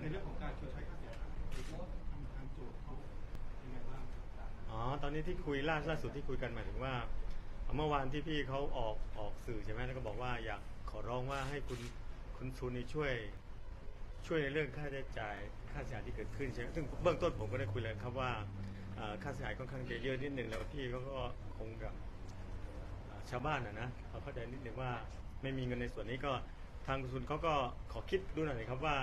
ในเรื่องของการชดใช้ค่าเสียหายทางทางโจทย์เขายังไงบ้างอ๋อ ตอนนี้ที่คุยล่าล่าสุดที่คุยกันหมายถึงว่า เมื่อวานที่พี่เขาออกออกสื่อใช่ไหมแล้วก็บอกว่าอยากขอร้องว่าให้คุณคุณซูนี่ช่วย ช่วยในเรื่องค่าใช้จ่ายค่าเสียหายที่เกิดขึ้นใช่ไหมซึ่งเบื้องต้นผมก็ได้คุยเลยครับว่าค่าเสียหายค่อนข้างจะเยอะนิดหนึ่งแล้วพี่เขาก็คงกับชาวบ้านนะนะเขาเข้าใจนิดหนึ่งว่าไม่มีเงินในส่วนนี้ก็ทางคุณซูนเขาก็ขอคิดดูหน่อยครับว่า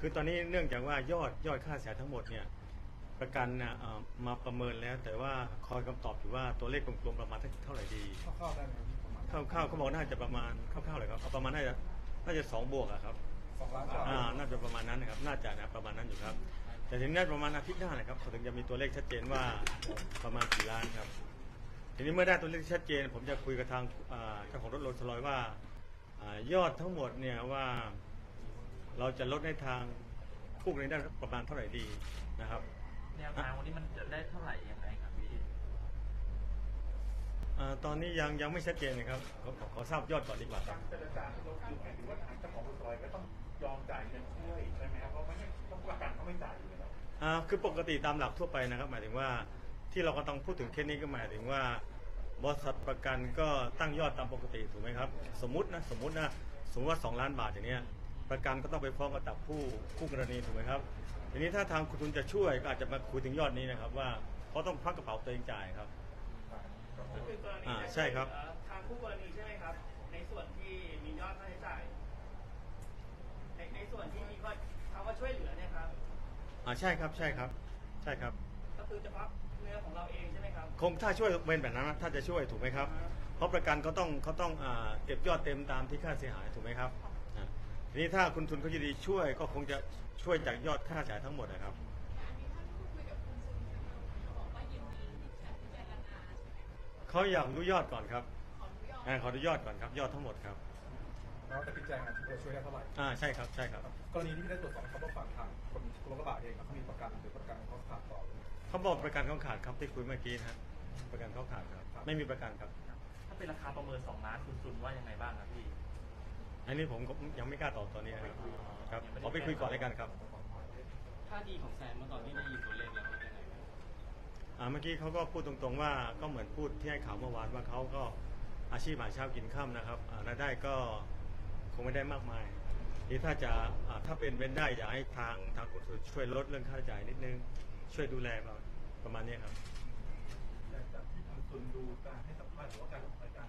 คือตอนนี้เนื่องจากว่ายอดยอดค่าเสียหายทั้งหมดเนี่ยประกันนะเอ่อมาประเมินแล้ว แต่ว่าคอยคำตอบอยู่ว่าตัวเลขกลมๆประมาณเท่าไหร่ดีคร่าวๆได้ไหมครับประมาณคร่าวๆเขาบอกน่าจะประมาณคร่าวๆเลยครับเอาประมาณน่าจะน่าจะสองบวกอะครับ สองล้านบาทอ่า น่าจะประมาณนั้นนะครับ น่าจะนะประมาณนั้นอยู่ครับ แต่ถึงน่าประมาณอาทิตย์หน้านะครับเขาถึงจะมีตัวเลขชัดเจนว่าประมาณกี่ล้านครับ ทีนี้เมื่อได้ตัวเลขชัดเจน ผมจะคุยกับทางอ่าเจ้าของรถโรลส์รอยซ์ว่าอ่ายอดทั้งหมดเนี่ยว่า เราจะลดในทางคู่กรณีได้ประมาณเท่าไหร่ดีนะครับแนวทางวันนี้มันจะได้เท่าไหร่ยังไงครับพี่อ่าตอนนี้ยังยังไม่ชัดเจนนะครับขอขอขอทราบยอดก่อนดีกว่าครับเจรจาที่รถคือหมายถึงว่าทางเจ้าของรถซอยก็ต้องยอมจ่ายเงินช่วยใช่ไหมครับเพราะไม่งั้นต้องประกันเขาไม่จ่ายอยู่แล้ว อ่าคือปกติตามหลักทั่วไปนะครับ หมายถึงว่าที่เราก็ต้องพูดถึงเคสนี้ก็หมายถึงว่าบริษัทประกันก็ตั้งยอดตามปกติถูกไหมครับ สมมตินะสมมตินะสมมติว่า 2 ล้านบาทอย่างเนี้ย ประกันก็ต้องไปฟ้องกับผู้ผู้กรณีถูกไหมครับ ทีนี้ถ้าทางคุณจะช่วยก็อาจจะมาคุยถึงยอดนี้นะครับ ว่าเขาต้องพักกระเป๋าตัวเองจ่ายครับ ก็คือกรณีอ่าใช่ครับ เอ่อทางคู่กรณีใช่ไหมครับ ในส่วนที่มียอดค่าใช้จ่ายในในส่วนที่มีก็เขาก็ช่วยเหลือเนี่ยครับ อ่าใช่ครับใช่ครับ ใช่ครับ ก็คือเฉพาะเนื้อของเราเองใช่ไหมครับ คงถ้าช่วยเป็นแบบนั้นนะถ้าจะช่วยถูกไหมครับ เพราะประกันเขาต้องเขาต้องอ่าเก็บยอดเต็มตามที่ค่าเสียหายถูกไหมครับอ่า ทีนี้ถ้าคุณทุนเขายินดีช่วยก็คงจะช่วยจากยอดค่าเสียหายทั้งหมดนะครับ เขาอยากรู้ยอดก่อนครับอ่าขอดูยอดก่อนครับ ยอดทั้งหมดครับแล้วจะพิจารณาที่จะช่วยได้เท่าไหร่อ่าใช่ครับใช่ครับ กรณีที่พี่ได้ตรวจสอบเขาว่าฝั่งทางคนรถกระบะเองเขามีประกันหรือประกันเขาขาดต่อเขาบอกประกันเขาขาดครับที่คุยเมื่อกี้นะฮะประกันเขาขาดครับ ไม่มีประกันครับ ถ้าเป็นราคาประเมิน2ล้านคุณซุนว่ายังไงบ้างครับพี่ อันนี้ผมก็ยังไม่กล้าตอบตอนนี้นะครับครับขอไปคุยก่อนเลยกันครับ ท่าทีของแซนเมื่อตอนที่ได้ยินตัวเลขแล้วเป็นยังไงบ้างอ่าเมื่อกี้เขาก็พูดตรงๆว่าก็เหมือนพูดที่ให้ข่าวเมื่อวานว่าเขาก็อาชีพหาเช้ากินข้ามนะครับอ่ารายได้ก็คงไม่ได้มากมายนี่ถ้าจะอ่าถ้าเป็นเป็นได้อยากให้ทางทางกฎช่วยลดเรื่องค่าใช้จ่ายนิดนึง ช่วยดูแลเราประมาณนี้ครับแต่จากที่ทางซุนดูการให้สัมภาษณ์หรือว่าการออกรายการ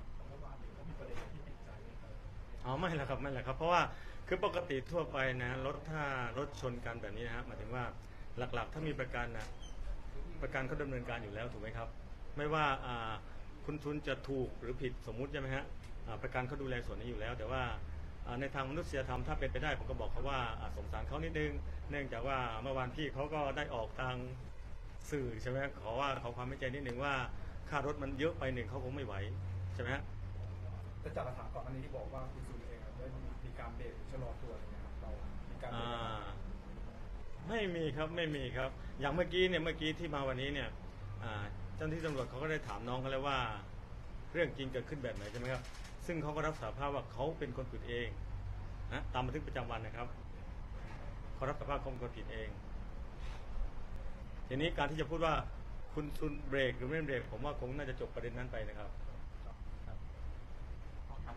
อ๋อไม่ละครับไม่ละครับ เพราะว่าคือปกติทั่วไปนะรถถ้ารถชนกันแบบนี้นะฮะหมายถึงว่าหลักๆ ถ้ามีประกันนะประกันเขาดำเนินการอยู่แล้วถูกไหมครับ ไม่ว่าอ่าคุณทุนจะถูกหรือผิดสมมุติใช่ไหมฮะอ่าประกันเขาดูแลส่วนนี้อยู่แล้ว แต่ว่าอ่าในทางมนุษยธรรมถ้าเป็นไปได้ผมก็บอกเขาว่าอ่าสงสารเขานิดนึง เนื่องจากว่าเมื่อวานพี่เขาก็ได้ออกทางสื่อใช่ไหมขอว่าขอความไม่ใจนิดนึงว่าค่ารถมันเยอะไปหนึ่งเขาคงไม่ไหวใช่ไหมฮะ แต่จากหลักฐานก่อนอันนี้ที่บอกว่าคุณซูนเองได้มีการเบรกหรือชะลอตัวอะไรเงี้ยครับเรามีการเบรอ่ากไม่มีครับไม่มีครับ อย่างเมื่อกี้เนี่ยเมื่อกี้ที่มาวันนี้เนี่ยอ่าเจ้าหน้าที่ตำรวจเขาก็ได้ถามน้องเขาแล้วว่า เรื่องจริงเกิดขึ้นแบบไหนใช่ไหมครับซึ่งเขาก็รับสารภาพว่าเขาเป็นคนผิดเองนะตามบันทึกประจำวันนะครับเขารับสารภาพเขาเป็นคนผิดเอง ทีนี้การที่จะพูดว่าคุณซุนเบรกหรือไม่เบรกผมว่าคงน่าจะจบประเด็นนั้นไปนะครับ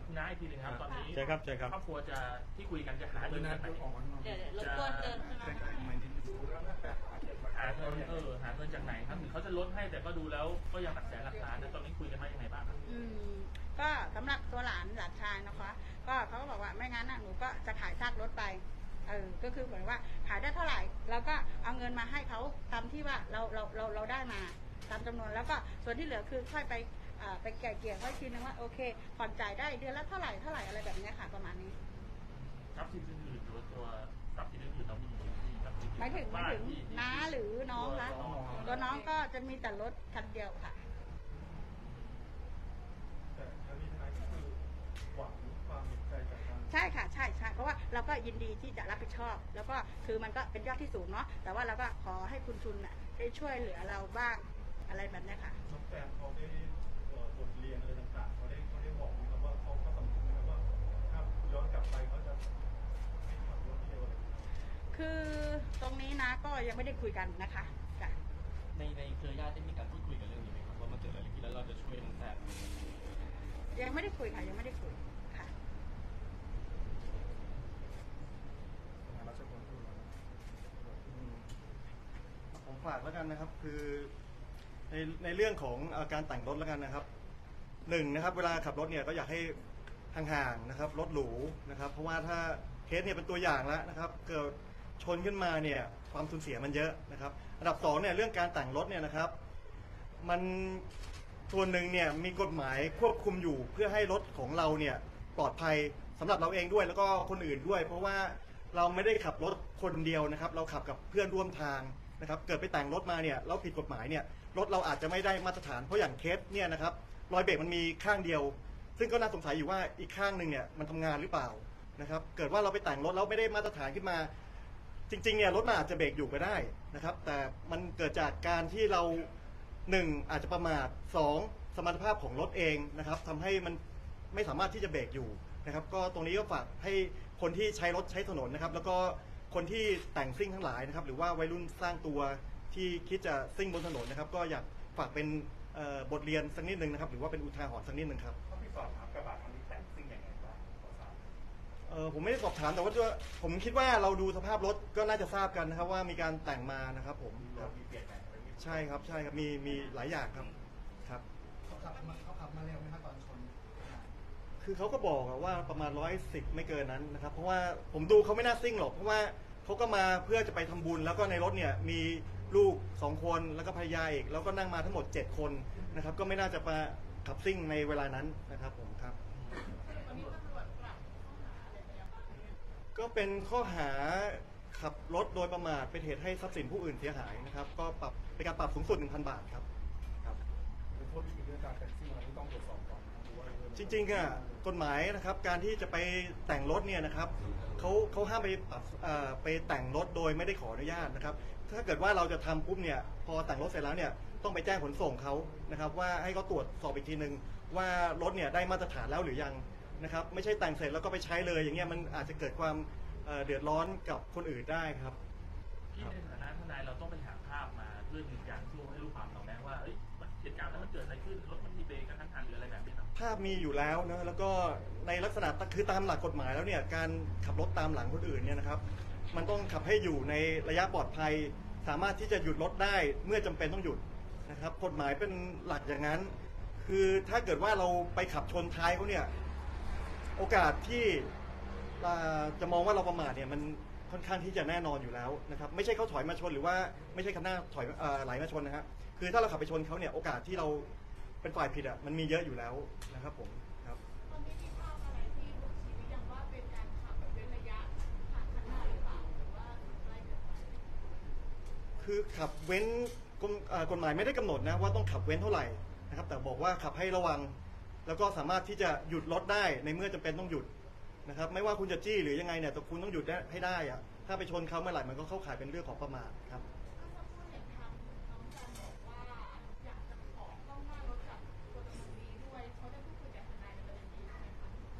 คุณน้าอีกทีหนึงครับตอนนี้ใช่ครับใช่ครับ ครอบครัวจะที่คุยกันจะหาเดิเงินนหน้าจากไหนเพื่อออกมาข้างนอกเดี๋ยวเดี๋ยวรบกวนเดินขึ้นมาหาเงินเออหาเงินจากไหนครับถึงเขาจะลดให้แต่ก็ดูแล้วก็ยังหลักแสนหลักล้านแต่ตอนนี้คุยกันว่ายังไงบ้างครับ อืมก็สำหรับตัวหลานหลานชายนะคะ ก็เขาก็บอกว่าไม่งั้นน่ะหนูก็จะขายซากรถไปเออก็คือเหมือนว่าขายได้เท่าไหร่เราก็เอาเงินมาให้เขาตามที่ว่าเราเราเราเราได้มาตามจำนวนแล้วก็ส่วนที่เหลือคือค่อยไปเอ่อ ไปแก่เกลี่ยค่อยทีนึงว่าโอเคผ่อนจ่ายได้เดือนละเท่าไหร่เท่าไหร่อะไรแบบเนี้ยค่ะประมาณนี้ทรัพย์สินอื่นๆหรือตัวทรัพย์สินอื่นๆเรามีทรัพย์สินหมายถึงหมายถึงบ้ที่น้าหรือน้องคะตัวน้องตัวน้องก็จะมีแต่รถคันเดียวค่ะแต่ทางนี้ทนายก็คือหวังความเห็นใจจากทางใช่ค่ะใช่ใช่เพราะว่าเราก็ยินดีที่จะรับผิดชอบ แล้วก็คือมันก็เป็นยอดที่สูงเนาะแต่ว่าเราก็ขอให้คุณทุนน่ะได้ช่วยเหลือเราบ้างอะไรแบบเนี้ยค่ะ ยนอะไรต่างๆเขาได้เขาได้บอกไหมครับว่าเขาเขาสำนึกไหมครับว่าถ้าย้อนกลับไปเขาจะไม่ขับรถเร็วอะไรอย่างเงี้ยคือตรงนี้นะก็ยังไม่ได้คุยกันนะคะจ้ะในในเครือญาติได้มีการพูดคุยกันเรื่องนี้ไหมครับว่ามันเกิดอะไรขึ้นแล้วเราจะช่วยน้องแซมยังไม่ได้คุยค่ะยังไม่ได้คุยค่ะทางราชบุรีผมฝากแล้วกันนะครับ คือในในเรื่องของเอ่อการแต่งรถแล้วกันนะครับ หนึ่งนะครับเวลาขับรถเนี่ยก็อยากให้ห่างๆนะครับรถหรูนะครับ เพราะว่าถ้าเคสเนี่ยเป็นตัวอย่างแล้วนะครับ เกิดชนขึ้นมาเนี่ยความสูญเสียมันเยอะนะครับ อันดับสองเนี่ยเรื่องการแต่งรถเนี่ยนะครับ มันส่วนหนึ่งเนี่ยมีกฎหมายควบคุมอยู่เพื่อให้รถของเราเนี่ยปลอดภัยสำหรับเราเองด้วยแล้วก็คนอื่นด้วย เพราะว่าเราไม่ได้ขับรถคนเดียวนะครับ เราขับกับเพื่อนร่วมทางนะครับ เกิดไปแต่งรถมาเนี่ยเราผิดกฎหมายเนี่ยรถเราอาจจะไม่ได้มาตรฐานเพราะอย่างเคสเนี่ยนะครับ รอยเบรกมันมีข้างเดียว ซึ่งก็น่าสงสัยอยู่ว่าอีกข้างหนึ่งเนี่ยมันทำงานหรือเปล่านะครับ เกิดว่าเราไปแต่งรถแล้วไม่ได้มาตรฐานขึ้นมา จริงๆเนี่ยรถมันอาจจะเบรกอยู่ก็ได้นะครับ แต่มันเกิดจากการที่เราหนึ่งอาจจะประมาทสองสมรรถภาพของรถเองนะครับทำให้มันไม่สามารถที่จะเบรกอยู่นะครับ ก็ตรงนี้ก็ฝากให้คนที่ใช้รถใช้ถนนนะครับ แล้วก็คนที่แต่งซิ่งทั้งหลายนะครับ หรือว่าวัยรุ่นสร้างตัวที่คิดจะซิ่งบนถนนนะครับ ก็อยากฝากเป็น เอ่อบทเรียนสักนิดหนึ่งนะครับ หรือว่าเป็นอุทาหรณ์สักนิดหนึ่งครับถ้าพี่สอบถามกระบะคันนี้แต่งซิ่งยังไงบ้างขอทราบเออผมไม่ได้สอบถามแต่ว่าผมคิดว่าเราดูสภาพรถก็น่าจะทราบกันนะครับ ว่ามีการแต่งมานะครับผมมีครรัถบมีเปลี่ยนแปลงอะไรไหมใช่ครับใช่ครับมีมีหลายอย่างครับครับ เขาขับมาเขาขับมาเร็วไหมครับตอนชน คือเขาก็บอกอะว่าประมาณร้อยสิบไม่เกินนั้นนะครับ เพราะว่าผมดูเขาไม่น่าซิ่งหรอก เพราะว่าเขาก็มาเพื่อจะไปทำบุญ แล้วก็ในรถเนี่ยมี ลูกสองคนแล้วก็ภรรยาอีกแล้วก็นั่งมาทั้งหมดเจ็ดคนนะครับ ก็ไม่น่าจะมาขับซิ่งในเวลานั้นนะครับผมครับ ก็เป็นข้อหาขับรถโดยประมาทเป็นเหตุให้ทรัพย์สินผู้อื่นเสียหายนะครับ ก็ปรับเป็นการปรับสูงสุด1,000 บาทครับครับ เป็นโทษที่เรื่องการแต่งซิ่งอะไรที่ต้องตรวจสอบก่อน จริงๆอะกฎหมายนะครับการที่จะไปแต่งรถเนี่ยนะครับเขาเขาห้ามไปปรับเอ่อไปแต่งรถโดยไม่ได้ขออนุญาตนะครับ ถ้าเกิดว่าเราจะทำปุ๊บเนี่ยพอแต่งรถเสร็จแล้วเนี่ยต้องไปแจ้งขนส่งเขานะครับ ว่าให้เขาตรวจสอบอีกทีหนึ่งว่ารถเนี่ยได้มาตรฐานแล้วหรือยังนะครับ ไม่ใช่แต่งเสร็จแล้วก็ไปใช้เลย อย่างเงี้ยมันอาจจะเกิดความเอ่อเดือดร้อนกับคนอื่นได้ครับ ที่ในฐานะทนายเราต้องไปหาภาพมาเพื่อยืนยันสู้ให้ลูกความเราแม้ว่าเอ้ยเหตุการณ์นั้นมันเกิดอะไรขึ้นรถมันมีเบรกกันทั้งคันหรืออะไรแบบนี้ครับ ภาพมีอยู่แล้วนะแล้วก็ในลักษณะคือตามหลักกฎหมายแล้วเนี่ยการขับรถตามหลังคนอื่นเนี่ยนะครับ มันต้องขับให้อยู่ในระยะปลอดภัย สามารถที่จะหยุดรถได้เมื่อจำเป็นต้องหยุดนะครับ กฎหมายเป็นหลักอย่างนั้น คือถ้าเกิดว่าเราไปขับชนท้ายเขาเนี่ยโอกาสที่จะมองว่าเราประมาทเนี่ยมันค่อนข้างที่จะแน่นอนอยู่แล้วนะครับ ไม่ใช่เขาถอยมาชนหรือว่าไม่ใช่คันหน้าถอยไหลมาชนนะฮะคือถ้าเราขับไปชนเขาเนี่ยโอกาสที่เรา เป็นฝ่ายผิดอะมันมีเยอะอยู่แล้วนะครับผมครับ ตอนนี้มีภาพอะไรที่บ่งชี้หรือยังว่าเป็นการขับแบบเว้นระยะห่างข้างหน้าหรือเปล่าหรือว่าใกล้เกินไปคือขับเว้นกฎเอ่อกฎหมายไม่ได้กำหนดนะว่าต้องขับเว้นเท่าไหร่นะครับแต่บอกว่าขับให้ระวัง แล้วก็สามารถที่จะหยุดรถได้ในเมื่อจำเป็นต้องหยุดนะครับไม่ว่าคุณจะจี้หรือยังไงเนี่ยแต่คุณต้องหยุดได้ให้ได้อะถ้าไปชนเขาเมื่อไหร่มันก็เข้าข่ายเป็นเรื่องของประมาทครับ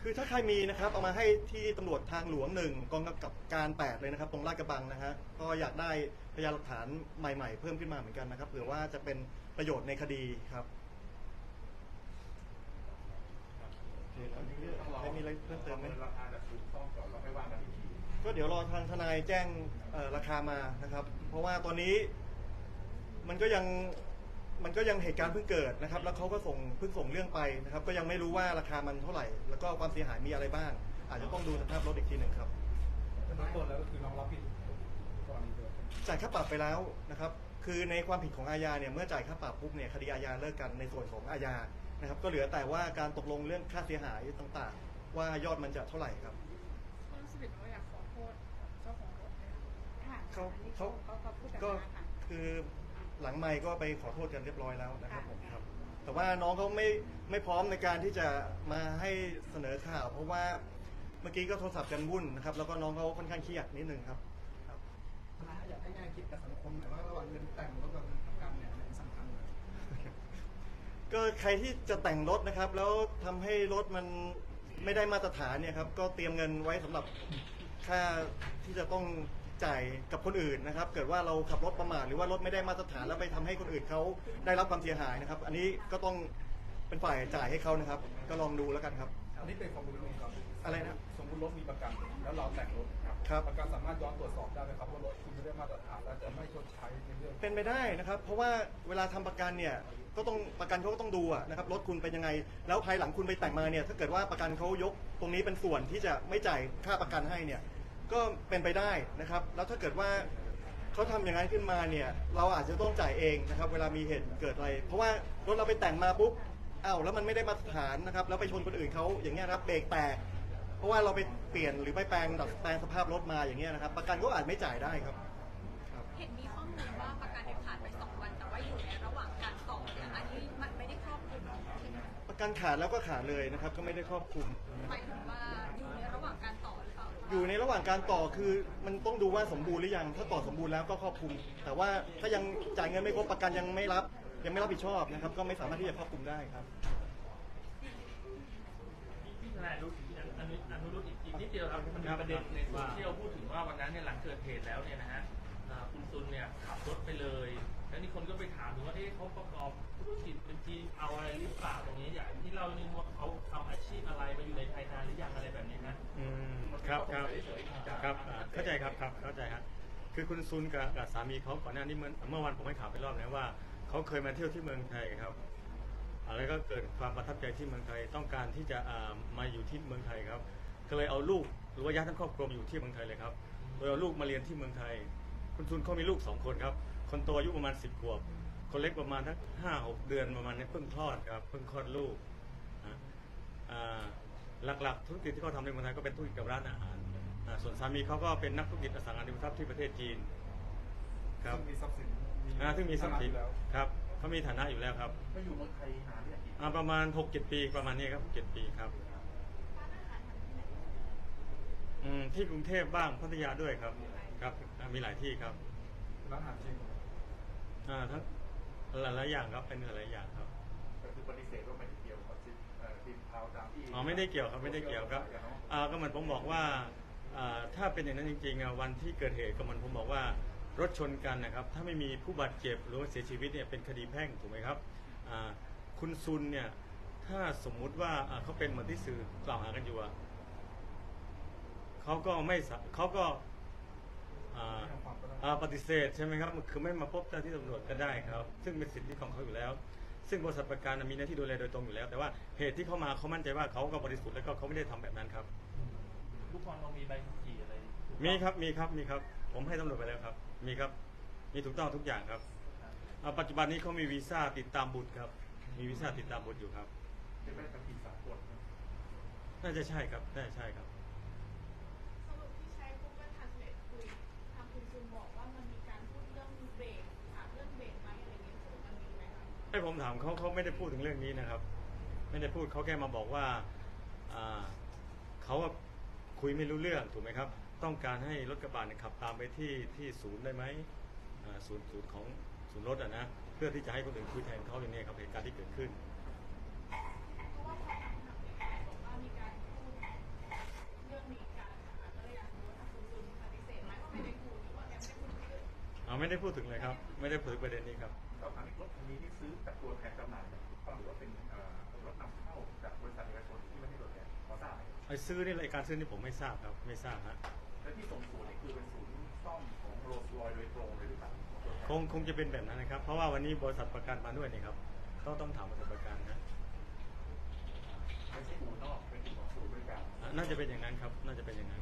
คือถ้าใครมีนะครับเอามาให้ที่ตำรวจทางหลวงหนึ่งกองกำกับการแปดเลยนะครับ ตรงลาดกระบังนะฮะก็อยากได้พยานหลักฐานใหม่ๆ เพิ่มขึ้นมาเหมือนกันนะครับเผื่อว่าจะเป็นประโยชน์ในคดีครับใครมีอะไรเพิ่มเติมไหมราคาแบบถูกต้องก่อนแล้วค่อยว่ากันอีกทีก็เดี๋ยวรอทางทนายแจ้งราคามานะครับ เพราะว่าตอนนี้มันก็ยัง มันก็ยังเหตุการณ์เพิ่งเกิดนะครับ แล้วเขาก็ส่งเพิ่งส่งเรื่องไปนะครับ ก็ยังไม่รู้ว่าราคามันเท่าไหร่ แล้วก็ความเสียหายมีอะไรบ้าง อาจจะต้องดูสภาพรถอีกทีหนึ่งครับแต่เบื้องต้นแล้วก็คือน้องรับผิดกรณีเดิมจ่ายค่าปรับไปแล้วนะครับ คือในความผิดของอาญาเนี่ย เมื่อจ่ายค่าปรับปุ๊บเนี่ย คดีอาญาเลิกกันในส่วนของอาญา นะครับ ก็เหลือแต่ว่าการตกลงเรื่องค่าเสียหายต่างๆ ว่ายอดมันจะเท่าไหร่ครับคุณสบิดว่าอยากขอโทษกับเจ้าของรถเลยค่ะค่ะเขาอันนี้เขาเขาเขาพูดแบบก็นั้นค่ะคือ หลังไม่ก็ไปขอโทษกันเรียบร้อยแล้วนะครับผมครับ แต่ว่าน้องเขาไม่ไม่พร้อมในการที่จะมาให้เสนอข่าว เพราะว่าเมื่อกี้ก็โทรศัพท์กันวุ่นนะครับแล้วก็น้องเขาค่อนข้างเครียดนิดนึงครับครับทนายอยากให้แง่คิดกับสังคมหน่อยว่าระหว่างเงินแต่งรถกับเงินประกันเนี่ยอันไหนสำคัญกว่า ก็ใครที่จะแต่งรถนะครับ แล้วทำให้รถมันไม่ได้มาตรฐานเนี่ยครับ ก็เตรียมเงินไว้สำหรับค่าที่จะต้อง จ่ายกับคนอื่นนะครับเกิดว่าเราขับรถประมาทหรือว่ารถไม่ได้มาตรฐานแล้วไปทำให้คนอื่นเขาได้รับความเสียหายนะครับ อันนี้ก็ต้องเป็นฝ่ายจ่ายให้เขานะครับ ก็ลองดูแล้วกันครับ อันนี้เป็นความรู้เองครับอะไรนะสมมติรถมีประกัน แล้วเราแต่งรถครับ ประกันสามารถย้อนตรวจสอบได้ไหมครับว่ารถคุณไม่ได้มาตรฐานและจะไม่ชดใช้ในเรื่องเป็นไปได้นะครับ เพราะว่าเวลาทำประกันเนี่ยก็ต้องประกันเขาก็ต้องดูอะนะครับรถคุณเป็นยังไง แล้วภายหลังคุณไปแต่งมาเนี่ยถ้าเกิดว่าประกันเขายกตรงนี้เป็นส่วนที่จะไม่จ่ายค่าประกันให้เนี่ย ก็เป็นไปได้นะครับ แล้วถ้าเกิดว่าเขาทำอย่างนั้นขึ้นมาเนี่ยเราอาจจะต้องจ่ายเองนะครับ เวลามีเหตุเกิดอะไร เพราะว่ารถเราไปแต่งมาปุ๊บอ้าวแล้วมันไม่ได้มาตรฐานนะครับแล้วไปชนคนอื่นเขาอย่างเงี้ยครับเบรกแตก เพราะว่าเราไปเปลี่ยนหรือไปแปลงดัดแปลงสภาพรถมาอย่างเงี้ยนะครับ ประกันก็อาจไม่จ่ายได้ครับ เห็นมีข้อมูลว่าประกันเนี่ยผ่านไปสองวัน แต่ว่าอยู่ในระหว่างการต่อเนี่ยอันนี้มันไม่ได้ครอบคลุมใช่ไหมคะประกันขาดแล้วก็ขาดเลยนะครับ ก็ไม่ได้ครอบคลุม หมายถึงว่า อเปล่าอยู่ในระหว่างการต่อคือมันต้องดูว่าสมบูรณ์หรือยัง ถ้าต่อสมบูรณ์แล้วก็ครอบคลุม แต่ว่าถ้ายังจ่ายเงินไม่ครบประกันยังไม่รับ ยังไม่รับผิดชอบนะครับ ก็ไม่สามารถที่จะครอบคลุมได้ครับที่ทนายรู้อนุอนุรุตอีกอีกนิดเดียวครับมันมีประเด็นในโซเชียลพูดถึงว่าวันนั้นเนี่ยหลังเกิดเหตุแล้วเนี่ยนะฮะอ่าคุณซุนเนี่ยขับรถไปเลย แล้วนี่คนก็ไปถามถึงว่าเอ๊ะเขาประกอบธุรกิจเป็นจีเอาอะไรหรือเปล่าตรงนี้อย่างที่เรานี่ว่าเขาทำอาชีพอะไรมาอยู่ในไทยนานหรือยังอะไรแบบนี้นะ อืม ครับครับครับเข้าใจครับครับเข้าใจครับคือคุณซุนกับกับสามีเขาก่อนหน้านี้เมื่อเมื่อวันผมให้ข่าวไปรอบแล้วว่าเขาเคยมาเที่ยวที่เมืองไทยครับอ่าแล้วก็เกิดความประทับใจที่เมืองไทยต้องการที่จะมาอยู่ที่เมืองไทยครับ ก็เลยเอาลูกหรือว่าญาติทั้งครอบครัวอยู่ที่เมืองไทยเลยครับโดยเอาลูกมาเรียนที่เมืองไทย คุณซุนเขามีลูกสองคนครับ คนโตอายุประมาณสิบขวบ คนเล็กประมาณทักห้าหกเดือนประมาณนี้เพิ่งคลอดครับ เพิ่งคลอดลูกอ่า หลักๆ ธุรกิจที่เขาทำในเมืองไทยก็เป็นธุรกิจกับร้านอาหารอ่าส่วนสามีเขาก็เป็นนักธุรกิจอสังหาริมทรัพย์ที่ประเทศจีนครับซึ่งมีทรัพย์สินอ่าซึ่งมีทรัพย์สินอยู่แล้วครับเขามีฐานะอยู่แล้วครับไม่อยู่เมืองไทยนานเนี่ยกี่อ่าประมาณ6 7ปีประมาณนี้ครับ6 7ปีครับอืมที่กรุงเทพบ้างพัทยาด้วยครับ ครับอ่ามีหลายที่ครับร้านอาหารจีนอ่าทั้งหลายๆอย่างครับเป็นหลายๆอย่างครับก็คือปฏิเสธว่าไม่ อ๋อไม่ได้เกี่ยวครับไม่ได้เกี่ยวครับอ่าก็เหมือนผมบอกว่าอ่าถ้าเป็นอย่างนั้นจริงๆอะวันที่เกิดเหตุก็เหมือนผมบอกว่ารถชนกันนะครับถ้าไม่มีผู้บาดเจ็บหรือว่าเสียชีวิตเนี่ยเป็นคดีแพ่งถูกไหมครับอ่าคุณซุนเนี่ยถ้าสมมุติว่าอ่าเขาเป็นเหมือนที่สื่อกล่าวหากันอยู่อะเขาก็ไม่สะเขาก็อ่าอ่าปฏิเสธใช่ไหมครับคือไม่มาพบเจ้าหน้าที่ตำรวจก็ได้ครับ ซึ่งเป็นสิทธิของเขาอยู่แล้ว ซึ่งบริษัทประกันมีหน้าที่ดูแลโดยตรงอยู่แล้ว แต่ว่าเหตุที่เขามาเขามั่นใจว่าเขาก็บริสุทธิ์แล้วก็เขาไม่ได้ทำแบบนั้นครับ ทุกคนเรามีใบขับขี่อะไรถูกต้องมีครับมีครับมีครับ ผมให้ตำรวจไปแล้วครับ มีครับ มีถูกต้องทุกอย่างครับอ่าปัจจุบันนี้เขามีวีซ่าติดตามบุตรครับ มีวีซ่าติดตามบุตรอยู่ครับเป็นใบขับขี่สากลนะ น่าจะใช่ครับน่าจะใช่ครับ ให้ผมถามเขาเขาไม่ได้พูดถึงเรื่องนี้นะครับ ไม่ได้พูดเขาแค่มาบอกว่าอ่าเขาคุยไม่รู้เรื่องถูกไหมครับ ต้องการให้รถกระบะเนี่ยขับตามไปที่ที่ศูนย์ได้ไหมศูนย์ศูนย์ของศูนย์รถอะนะเพื่อที่จะให้คนอื่นคุยแทนเขาอย่างนี้ครับเหตุการณ์ที่เกิดขึ้น ไม่ได้พูดถึงเลยครับ ไม่ได้พูดถึงประเด็นนี้ครับแล้วถามอีกรถคันนี้ที่ซื้อจากตัวแทนจำหน่ายเนี่ยถูกต้องหรือว่าเป็นเอ่อรถนำเข้าจากบริษัทเอกชนที่ไม่ใช่ตัวแทนพอทราบไหมไอ้ซื้อนี่รายการซื้อนี่ผมไม่ทราบครับ ไม่ทราบฮะและที่ส่งศูนย์นี่คือเป็นศูนย์ซ่อมของโรลส์รอยซ์โดยตรงเลยหรือเปล่าคงคงจะเป็นแบบนั้นนะครับ เพราะว่าวันนี้บริษัทประกันมาด้วยนี่ครับก็ต้องถามบริษัทประกันนะไม่ใช่อู่นอกเป็นอู่ของศูนย์บริการอ่าน่าจะเป็นอย่างนั้นครับ น่าจะเป็นอย่างนั้น